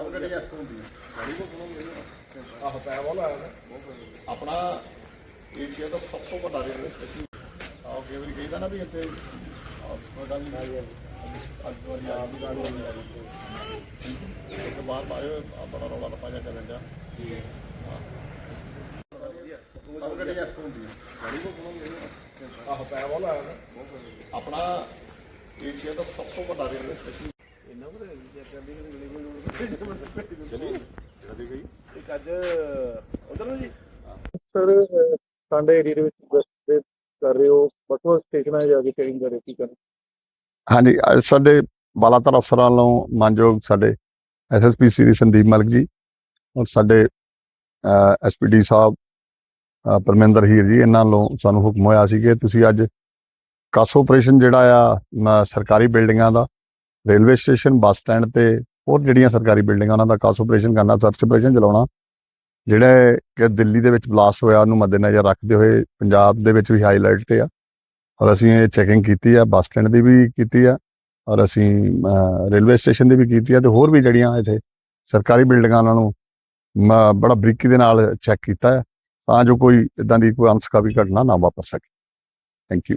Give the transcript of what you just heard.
ਸਭ ਐਸ ਹੁੰਦੀ ਹੈ ਗਾੜੀ ਕੋ ਵਾਲਾ ਆਪਣਾ ਏਸ਼ੀਆ ਦਾ ਸਭ ਤੋਂ ਵੱਡਾ ਰੇਲਵੇ ਸਟੇਸ਼ਨ। ਆਹ ਕਈ ਵਾਰੀ ਕਹੀਦਾ ਨਾ ਵੀ ਇੱਥੇ ਗੱਲ ਨਹੀਂ ਆਈ ਅੱਜ ਵਾਰੀ ਆਪ ਹੀ ਗਾੜੀ ਨਹੀਂ ਆਈ ਇੱਕ ਬਾਅਦ ਪਾਇਓ ਬੜਾ ਰੌਲਾ ਰੱਪਾ ਜਿਹਾ ਚੱਲਣ ਡਿਆ ਸਭ ਐਸ ਹੁੰਦੀ ਹੈ ਗਾੜੀ ਕੋ ਵਾਲਾ ਆਪਣਾ ਏਸ਼ੀਆ ਦਾ ਸਭ ਤੋਂ ਵੱਡਾ ਰੇਲਵੇ ਸਟੇਸ਼ਨ। ਚਲੀ ਕਦੀ ਗਈ? ਇੱਕ ਅੱਜ ਉਧਰ ਨੂੰ ਜੀ। ਸਰ ਅਹ, ਸਾਡੇ ਏਰੀਆ ਦੇ ਵਿੱਚ ਗਸ਼ਤ ਕਰ ਰਹੇ ਹੋ ਵੱਖ ਵੱਖ ਸਟੇਸ਼ਨਾਂ 'ਤੇ ਜਾ ਕੇ ਚੈਕਿੰਗ ਕਰ ਰਹੇ ਕੀ ਕਰਨ? ਹਾਂਜੀ ਅੱਜ ਸਾਡੇ ਬਾਲਾਤਰ ਅਫਸਰਾਂ ਵੱਲੋਂ ਮਾਨਯੋਗ ਸਾਡੇ ਐਸਐਸਪੀ ਸ੍ਰੀ ਸੰਦੀਪ ਮਲਕ ਜੀ ਔਰ ਸਾਡੇ ਐਸਪੀਡੀ ਸਾਹਿਬ ਪਰਮਿੰਦਰ ਹੀਰ ਜੀ ਇਹਨਾਂ ਵੱਲੋਂ ਸਾਨੂੰ ਹੁਕਮ ਹੋਇਆ ਸੀ ਕਿ ਤੁਸੀਂ ਅੱਜ ਕਾਸ ਆਪਰੇਸ਼ਨ ਜਿਹੜਾ ਆ ਸਰਕਾਰੀ ਬਿਲਡਿੰਗਾਂ ਦਾ ਰੇਲਵੇ ਸਟੇਸ਼ਨ, ਬੱਸ ਸਟੈਂਡ ਤੇ ਹੋਰ ਜਿਹੜੀਆਂ ਸਰਕਾਰੀ ਬਿਲਡਿੰਗਾਂ, ਉਹਨਾਂ ਦਾ ਕਾਸ ਆਪਰੇਸ਼ਨ ਕਰਨਾ ਸਰਚ ਆਪਰੇਸ਼ਨ ਚਲਾਉਣਾ। ਜਿਹੜਾ ਕਿ ਦਿੱਲੀ ਦੇ ਵਿੱਚ ਬਲਾਸਟ ਹੋਇਆ, ਉਹਨੂੰ ਮੱਦੇਨਜ਼ਰ ਰੱਖਦੇ ਹੋਏ ਪੰਜਾਬ ਦੇ ਵਿੱਚ ਵੀ ਹਾਈ ਅਲਰਟ ਤੇ ਆ। ਔਰ ਅਸੀਂ ਇਹ ਚੈਕਿੰਗ ਕੀਤੀ ਆ, ਬੱਸ ਸਟੈਂਡ ਦੀ ਵੀ ਕੀਤੀ ਆ, ਔਰ ਅਸੀਂ ਰੇਲਵੇ ਸਟੇਸ਼ਨ ਦੀ ਵੀ ਕੀਤੀ ਆ, ਤੇ ਹੋਰ ਵੀ ਜਿਹੜੀਆਂ ਇੱਥੇ ਸਰਕਾਰੀ ਬਿਲਡਿੰਗਾਂ, ਉਹਨਾਂ ਨੂੰ ਮ- ਬੜਾ ਬਰੀਕੀ ਦੇ ਨਾਲ ਚੈੱਕ ਕੀਤਾ ਹੈ ਤਾਂ ਜੋ ਕੋਈ ਇਦਾਂ ਦੀ ਕੋਈ ਅਨਸਕਾਵੀ ਘਟਨਾ ਨਾ ਵਾਪਰ ਸਕੇ। Thank you